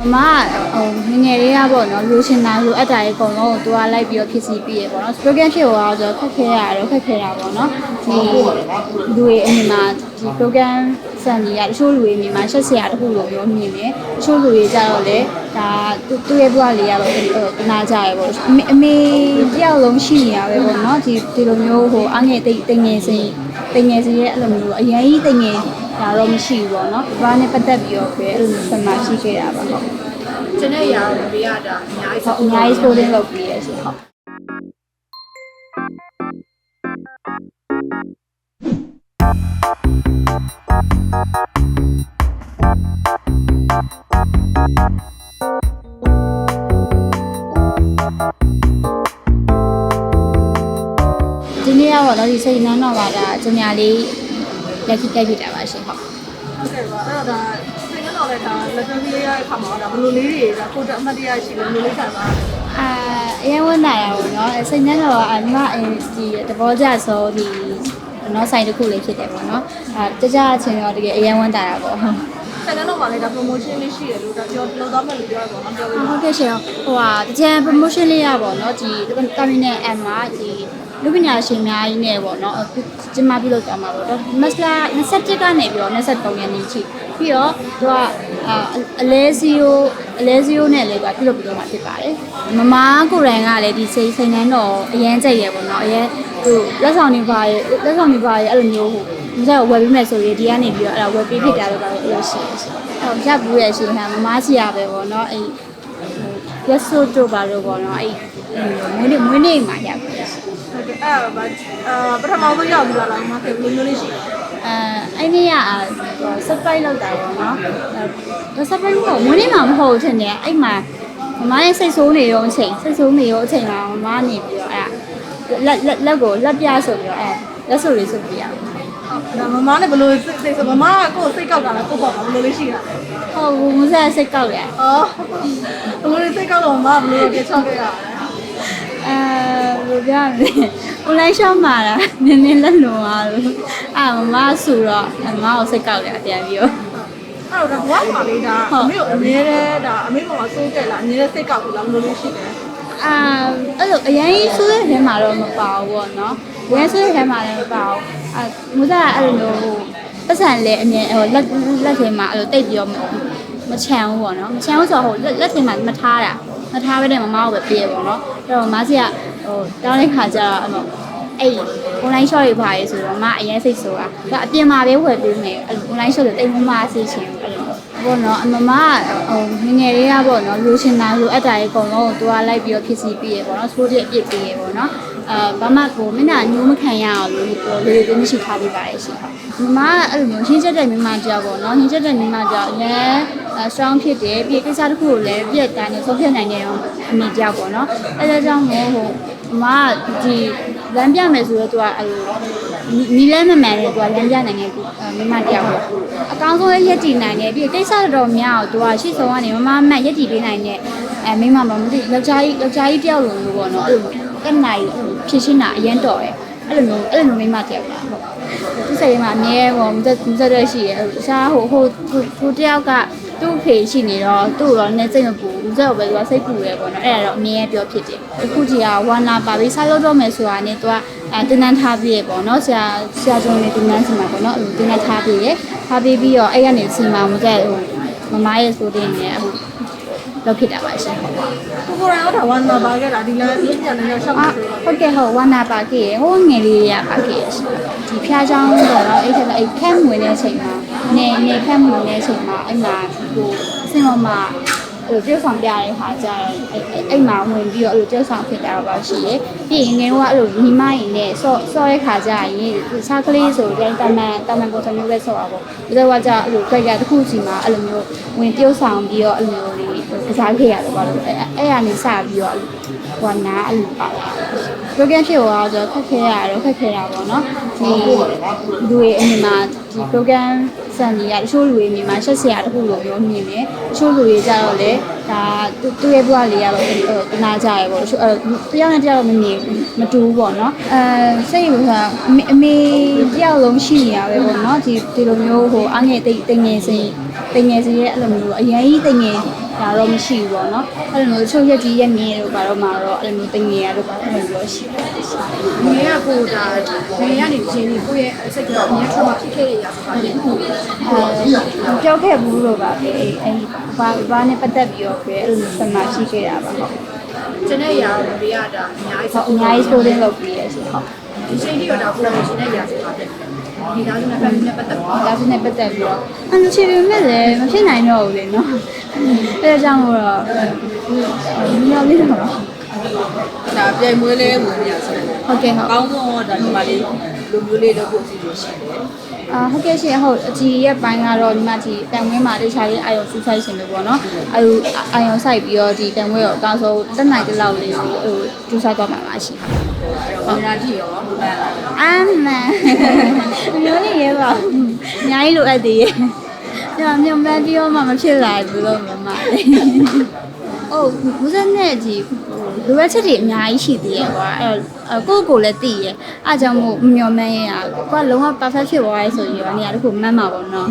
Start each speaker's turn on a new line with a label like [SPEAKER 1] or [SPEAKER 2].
[SPEAKER 1] မမကဟိုငယ်ငယ်လေးကပေါ့နော်လိုချင်တာလိုအပ်တာတွေအကုန်လုံးကိုသူကလိုက်ပြီးတော့ဖြစ်စီပြီးရပေါ့နော် program ဖြစ်သွားဆိုတော့ခက်ခဲရတော့ခက်ခဲတာပေါ့နော်ဒီလူတွေအမြင်မှာဒီ program စံကြီးကတချို့လူတွေအမြင်မှာရှက်စရာတစ်ခုလိုမျိုးမြင်တယ်တချို့လူတွေကြတော့လေဒါသူသူ့ရဲ့ဘဝလေးကတော့ဟိုတနာကြရပေါ့အမေအမေတယောက်လုံးရှိနေရပဲပေါ့နော်ဒီဒီလိုမျိုးဟိုအငယ်တိတ်တိတ်ငယ်စင်တိတ်ငယ်စင်ရဲ့အဲ့လိုမျိုးအရင်ကြီးတိတ်ငယ် ဒါတော့မရှိဘူးပေါ့နော်ဘာနဲ့ပတ်သက်ပြီးတော့ပဲအဲ့လိုမျိုးဆက်မရှိခဲ့တာပါဟုတ်
[SPEAKER 2] ကျန်တဲ့ຢာတော့ဘေးရတာအများကြီး
[SPEAKER 1] ဟုတ်အများကြီး sporting လုပ်ပြီးရစီဟုတ်ဒီနေ့ကတော့တော့ဒီစိတ်နှမ်းတော့ပါဒါကျညာလေး လက်ခိတိုက်ဖြစ်တာပါရှင်ဟုတ်
[SPEAKER 2] ဟုတ်ကဲ့ပါအဲ့တော့ဒါစိတ်ကတော့လည်းဒါလက်တွဲလေးရတဲ့ခါမှာဒါဘယ်လိုလေးတွေဒါကိုတက်အမှတ်တရရှိလို့ဘယ်လိုလေးခံပါလဲ
[SPEAKER 1] အာအရင်ဝန်တာရအောင်เนาะစိတ်နှမ်းတော့အမအင်းဒီတဘောကြဆိုဒီနော်ဆိုင်တစ်ခုလေးဖြစ်တယ်ပေါ့နော်အာတကြအချင်းတော့တကယ်အရင်ဝန်တာတာပေါ့ဟုတ်
[SPEAKER 2] ဆက်ကတော့မှလည်းဒါ promotion လေးရှိတယ်လို့ဒါပြောလို့တော့မယ်လို့ပြောရပါတော့ပြောလို့
[SPEAKER 1] ဟုတ်ကဲ့ရှင်ဟိုဟာတကြံ promotion လေးရပါတော့ဒီ terminal M မှာဒီလူပညာရှင်များကြီးနဲ့ပေါ့နော်ကျမပြုလုပ်သွားမှာပေါ့တော့မက်စလာ27ကနေပြီးတော့23ရက်နေ့ထိပြီးတော့သူကအလဲစီယိုအလဲစီယိုနဲ့လည်းပြုလုပ်ပြီးတော့မှာဖြစ်ပါတယ်မမကိုရန်ကလည်းဒီစိတ်စိတ်နှမ်းတော့အရန်ကြိတ်ရပေါ့နော်အရန်သူလက်ဆောင်နေပါရဲ့လက်ဆောင်နေပါရဲ့အဲ့လိုမျိုးဟို ဒီကဝယ်ပြီးမယ်ဆိုရင်ဒီကနေပြီးတော့အဲ့ဒါဝယ်ပြီးဖြစ်တာလို့ပါလို့အဲ့လိုရှိတယ်ဟုတ်ရပ်ဘူးရဲ့ရှင်ဟန်မမစီရပဲပေါ့နော်အဲ့ရက်ဆိုတို့ပါလို့ပေါ့နော်အဲ့မွေးနေ့မွေးနေ့မှာရပ်ဘူးရှင်
[SPEAKER 2] ဟုတ်ကဲ့အဲ့ဒါအာပထမဆုံးရောက်ပြီးလာလားမဟုတ်ဘူးလိုမျိုးလေးရှိတယ်
[SPEAKER 1] အဲအဲ့နေ့ကအာ surprise လောက်တာပေါ့နော်အဲ surprise မဟုတ်မွေးနေ့မှာမဟုတ်ဘူးထင်တယ်အဲ့မှာမမရဲ့စိတ်ဆိုးနေရောအချိန်စိတ်ဆိုးနေရောအချိန်မှာမမနေပြီးတော့အဲ့လက်လက်လက်ကိုလက်ပြဆိုပြီးတော့အဲလက်ဆိုလေးဆိုပြီးရအောင်
[SPEAKER 2] ဒါ မမနဲ့ဘယ်လိုစိတ်ဆိုမမကကိုယ်စိတ်ကောက်တာလားကိုယ့်ဘောကဘယ်လိုလေးရှိတာ
[SPEAKER 1] ဟုတ်ဘူးမဆက်စိတ်ကောက်ရ
[SPEAKER 2] အော်ဘယ်လိုလေးစိတ်ကောက်တော့မမဘယ်လိုပြေချောက်ခဲ့ရလဲ
[SPEAKER 1] အဲဘယ်လိုပြောရမလဲ online shop မှာလားနည်းနည်းလက်လွန်သွားလို့အာမမဆူတော့မမကိုစိတ်ကောက်ရပြန်ပြီးတော့
[SPEAKER 2] အဲ့တော့ဘွားမှာလေးဒါအမေကိုအမြဲတမ်းဒါအမေပေါ်မှာစိုးကြက်လားအမြဲတမ်းစိတ်ကောက်ဘူးလားဘယ်လိုလေးရှိတယ်
[SPEAKER 1] အာအဲ့လိုအရင်ဆိုးတဲ့ထဲမှာတော့မပါဘူးပေါ့နော်။ ရဲဆိုးတဲ့ထဲမှာလည်းမပါဘူး။အာမူသားကအဲ့လိုမျိုးဟိုပတ်စံလည်းအမြင်ဟိုလက်လက်ထဲမှာအဲ့လိုတိတ်ပြီးတော့မမချမ်းဘူးပေါ့နော်။မချမ်းဘူးဆိုတော့ဟိုလက်လက်ထဲမှာမထားတာ။မထားဘဲနဲ့မမကိုပဲပြေးပေါ့နော်။အဲ့တော့မဆီကဟိုတောင်းတဲ့ခါကျတော့အဲ့လိုအဲ့ online shop တွေပါရေးဆိုတော့မအရင်စိတ်ဆိုတာဒါအပြင်မှာပဲဝယ်ပေးမယ်အဲ့လို online shop တွေတိတ်မမဆေးချင်အဲ့လိုပေါ့နော်အမမကဟိုငယ်ငယ်လေးကပေါ့နော်လိုချင်တာလိုအပ်တာတွေအကုန်လုံးကိုသူကလိုက်ပြီးတော့ဖြစ်စီပြီးရပေါ့နော် sport ရဲ့အပြစ်ပြီးရပေါ့နော် အာဘာမှကိုမင်းကညိုးမခံရအောင်လို့ပြောလေးလေးမရှိထားပေးပါရဲ့ရှင်ဟုတ်မမကအဲ့လိုမျိုးရှင်းချက်တဲ့မိမတယောက်ပေါ့နော်ရှင်းချက်တဲ့မိမတယောက်အရင် strong ဖြစ်တယ်ပြီးကိစ္စတစ်ခုကိုလည်းပြည့်တန်းနဲ့ဆုံးဖြတ်နိုင်တဲ့အမိတယောက်ပေါ့နော်အဲဒါကြောင့်မို့ဟိုမမကဒီလမ်းပြမယ်ဆိုတော့သူကအဲ့လိုနီးလဲမမှန်တယ်သူကလမ်းပြနိုင်တဲ့မိမတယောက်ပေါ့အကောင်းဆုံးရက်တည်နိုင်တယ်ပြီးကိစ္စတော်များကိုသူကရှေ့ဆုံးကနေမမမှတ်ရက်တည်ပေးနိုင်တဲ့အဲမိမမမသိယောက်ျားကြီးယောက်ျားကြီးတယောက်လိုမျိုးပေါ့နော်အဲ့လိုကနိုင် ဖြစ်ရှင်းတာအရင်တော်တယ်အဲ့လိုမျိုးအဲ့လိုမျိုးမိမတယောက်ပါဟုတ်သူစိတ်မှာအမြဲပေါ့မသက်မသက်ရရှိတယ်တခြားဟိုဟိုဟိုတယောက်ကသူ့ဖေရှိနေတော့သူ့တော့နဲ့စိတ်မပူဘူးဇက်ပဲသူကစိတ်ပူတယ်ပေါ့နော်အဲ့ဒါတော့အမြဲပြောဖြစ်တယ်အခုကြီးကဝါနာပါပြီးစားလို့တော့မယ်ဆိုတာနဲ့သူကအဲတင်းတန်းထားပြီးရပေါ့နော်ဆရာဆရာကျော်နေတင်းတန်းစီမှာပေါ့နော်အဲ့လိုတင်းတန်းထားပြီးရထားပြီးပြီးတော့အဲ့ကနေစီမှာမကြက်ဟိုမမရဲ့ဆိုတဲ့နေအခု လောက်ဖြစ်တာပါရှင်ဟုတ်
[SPEAKER 2] ကိုကိုရောဒါဝန်မှာပါခဲ့တာဒီလမ်းပြည့်ညနေရောက်ရှောက်
[SPEAKER 1] အာ
[SPEAKER 2] နေတယ်
[SPEAKER 1] ဟုတ်ကဲ့ဟုတ်ဝါနာပါကေဟိုငယ်လေးရပါကေဒီဖျားချောင်းတော့အဲ့ထက်အဲ့ခက်မွေတဲ့အချိန်မှာနေနေခက်မွေတဲ့အချိန်မှာအဲ့မှာဟိုအစင်မမအဲ့ လိုပြုတ်ဆောင်ပြတဲ့ခါကျတော့အဲ့အဲ့မှာဝင်ပြီးတော့အဲ့လိုပြုတ်ဆောင်ဖြစ်တာတော့ပါရှိရပြီးရင်ငယ်ကအဲ့လိုညီမရင်နဲ့ဆော့ဆော့တဲ့ခါကျရင်စားကလေးဆိုတဲ့တမန်တမန်ပုံစံမျိုးပဲဆော့တာပေါ့ဒီတော့ကကျအဲ့လိုကြိုက်ကြတစ်ခုစီမှာအဲ့လိုမျိုးဝင်ပြုတ်ဆောင်ပြီးတော့အဲ့လိုမျိုးလေးကစားခဲ့ရတယ်ပါလို့အဲ့အဲ့ကနေစပြီးတော့ဟိုနာအဲ့လိုပါလာ program ဖြစ်သွားဆိုတော့ခက်ခဲရတော့ခက်ခဲတာပေါ့နော်ဒီလူတွေအမြင်မှာဒီ program စံကြီးကတချို့လူတွေအမြင်မှာရှက်စရာတစ်ခုလိုမျိုးမြင်တယ်တချို့လူတွေကြတော့လေဒါသူသူ့ရဲ့ဘဝလေးကတော့တနာကြရပေါ့တချို့အဲတယောက်နဲ့တယောက်မမြင်မတူဘူးပေါ့နော်အဲစိတ်ကအမေအမေတယောက်လုံးရှိနေရပဲပေါ့နော်ဒီဒီလိုမျိုးဟိုအငယ်တိတ်တိတ်ငယ်စင်တိတ်ငယ်စင်ရဲ့အဲ့လိုမျိုးအရင်ကြီးတိတ်ငယ် ဒါတော့မရှိဘူးပေါ့နော်အဲ့လိုမျိုးချုပ်ရက်ကြီးရက်ငင်းတို့ဘာတော့မှတော့အဲ့လိုမျိုးတင်ငယ်ရတို့ဘာလို့မျိုးရှိတယ်
[SPEAKER 2] ငယ်ကကိုဒါငယ်ကနေချင်းကြီးကိုယ့်ရဲ့စိတ်ကအများထမဖြစ်ခဲ့ရရပါတယ်
[SPEAKER 1] အဲကြောက်ခဲ့ဘူးလို့ပါပဲအဲ့ဘာဘာနဲ့ပတ်သက်ပြီးတော့ပဲအဲ့လိုမျိုးဆက်မရှိခဲ့တာပါဟုတ်
[SPEAKER 2] ကျန်တဲ့ຢာတွေကဒါအများကြီး
[SPEAKER 1] ဟုတ်အများကြီး sporting လုပ်ပြီးရဆိုဟုတ်
[SPEAKER 2] ဒီချိန်ကြီးတော့ဒါကိုယ်ကိုရှင်တဲ့ຢာဆိုတာဖြစ် ဒီသားစုနဲ့ family နဲ့ပတ်သက်ပြီး
[SPEAKER 1] ဒါဆိုနဲ့ပတ်သက်ပြီးတော့အန်ချီပေမဲ့လည်းမဖြစ်နိုင်တော့ဘူးလေနော်အဲဒါကြောင့်မို့တော့ညောင်းလေးတော့
[SPEAKER 3] ဒါပြိုင်မွေးလေးဝင်ရဆို
[SPEAKER 1] ဟုတ်ကဲ့ဟုတ်
[SPEAKER 3] ကောင်းတော့ဒါဒီမှာလေးလူမျိုးလေးလုပ်ဖို့အစီအစဉ်ရှိတယ်
[SPEAKER 1] အာဟုတ်ကဲ့ရှင်ဟုတ်အကြီးရဲ့ပိုင်းကတော့ဒီမှာဒီတန်ဝင်းမှာတခြားရေးအာယုံစူးစိုက်ရှင်လို့ပေါ့နော်အဲအာယုံစိုက်ပြီးတော့ဒီတန်ဝင်းကိုအကောင်းဆုံးတက်နိုင်တဲ့လောက်လေးဟိုစူးစိုက်သွားမှာပါရှင်
[SPEAKER 3] ဟုတ်ဒါကြည့်ရောမှန်လား
[SPEAKER 1] အမှန်မျိုးနေရဲပါအများကြီးလိုအပ်သေးရဲ့ညမြုံပန်းပြောမှမဖြစ်လာဘူးလို့မမလေးအိုးမူဇက်နဲ့ကြီးလိုအပ်ချက်တွေအများကြီးရှိသေးရဲ့ကွာအဲ့ကိုကိုလည်းသိရဲ့အားကြောင့်မို့မျောမှန်းရရကွာလုံးဝ perfect ဖြစ်သွားရဲဆိုရင်ရောနေရာတစ်ခုမှန်းမှာပေါ့နော်